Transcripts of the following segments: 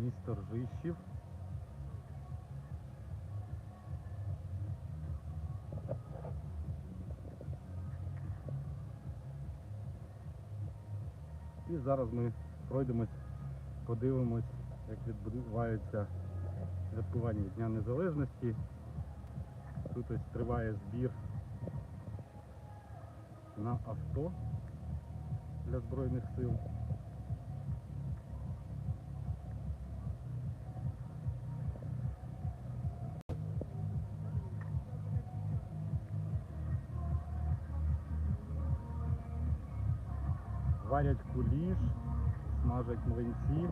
місто Ржищів. І зараз ми пройдемось, подивимось, як відбувається святкування Дня Незалежності. Тут ось триває збір на авто для Збройних сил. Варять куліш, смажать млинці.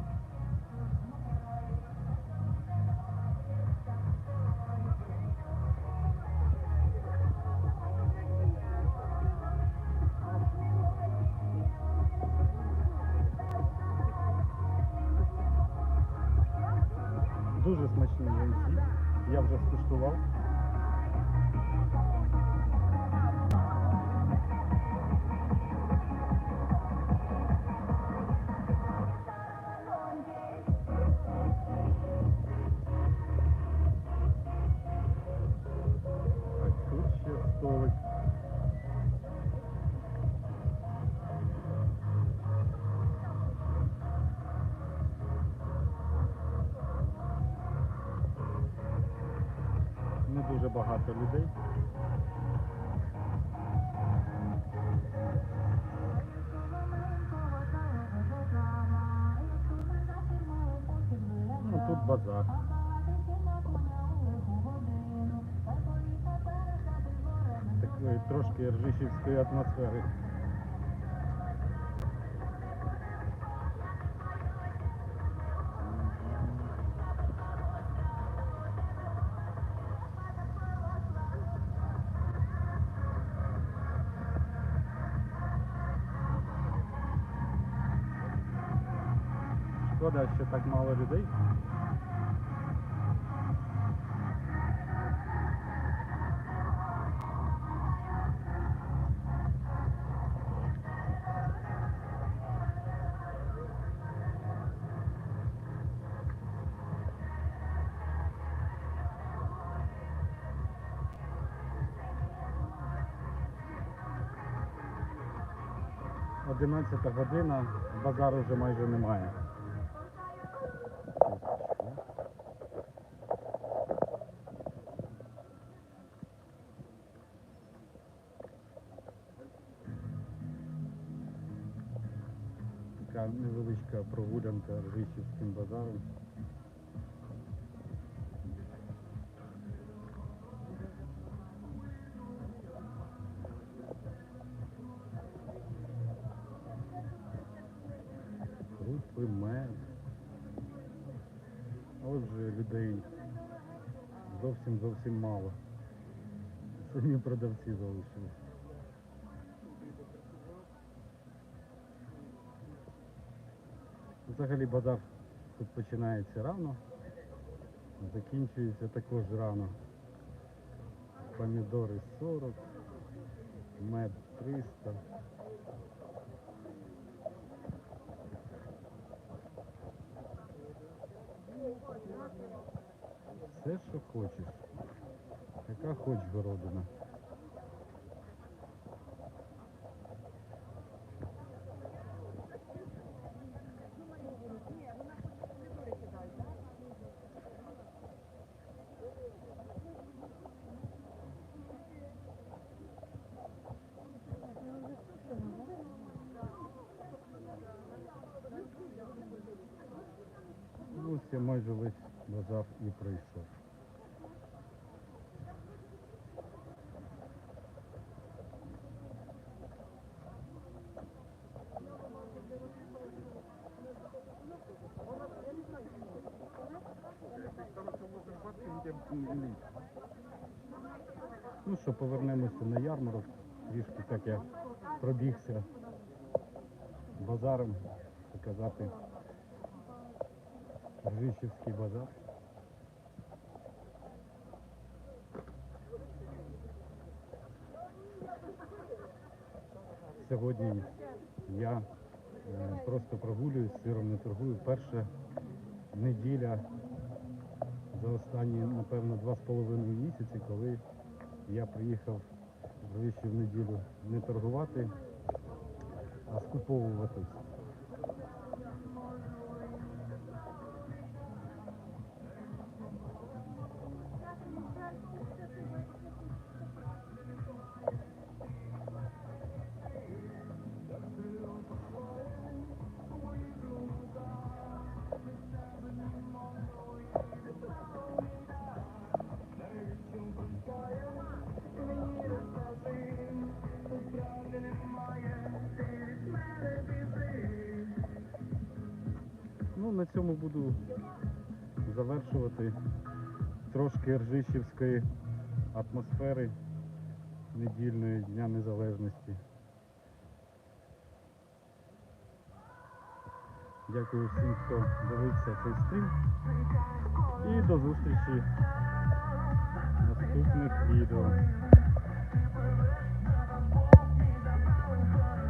Дуже смачні млинці. Я вже скуштував. Ще. Не дуже багато людей. Ну, тут базар. Такої трошки ржищівської атмосфери. Шкода, що так мало людей. Одинадцята година, базару вже майже немає. Така невеличка прогулянка Ржищівським базаром. Людей зовсім зовсім мало. Самі продавці залишились. Взагалі базар тут починається рано, закінчується також рано. Помідори 40, мед 300. Все, що хочеш. Яка хоч городина. Майже весь базар і пройшов. Ну що, повернемося на ярмарок. Трішки так я пробігся базаром, показати Ржищівський базар. Сьогодні я е, просто прогулююсь, сиром не торгую. Перше неділя за останні, напевно, два з половиною місяці, коли я приїхав в неділю не торгувати, а скуповуватись. на цьому буду завершувати трошки ржищівської атмосфери недільної Дня Незалежності. Дякую всім, хто дивився цей стрім. І до зустрічі наступних відео.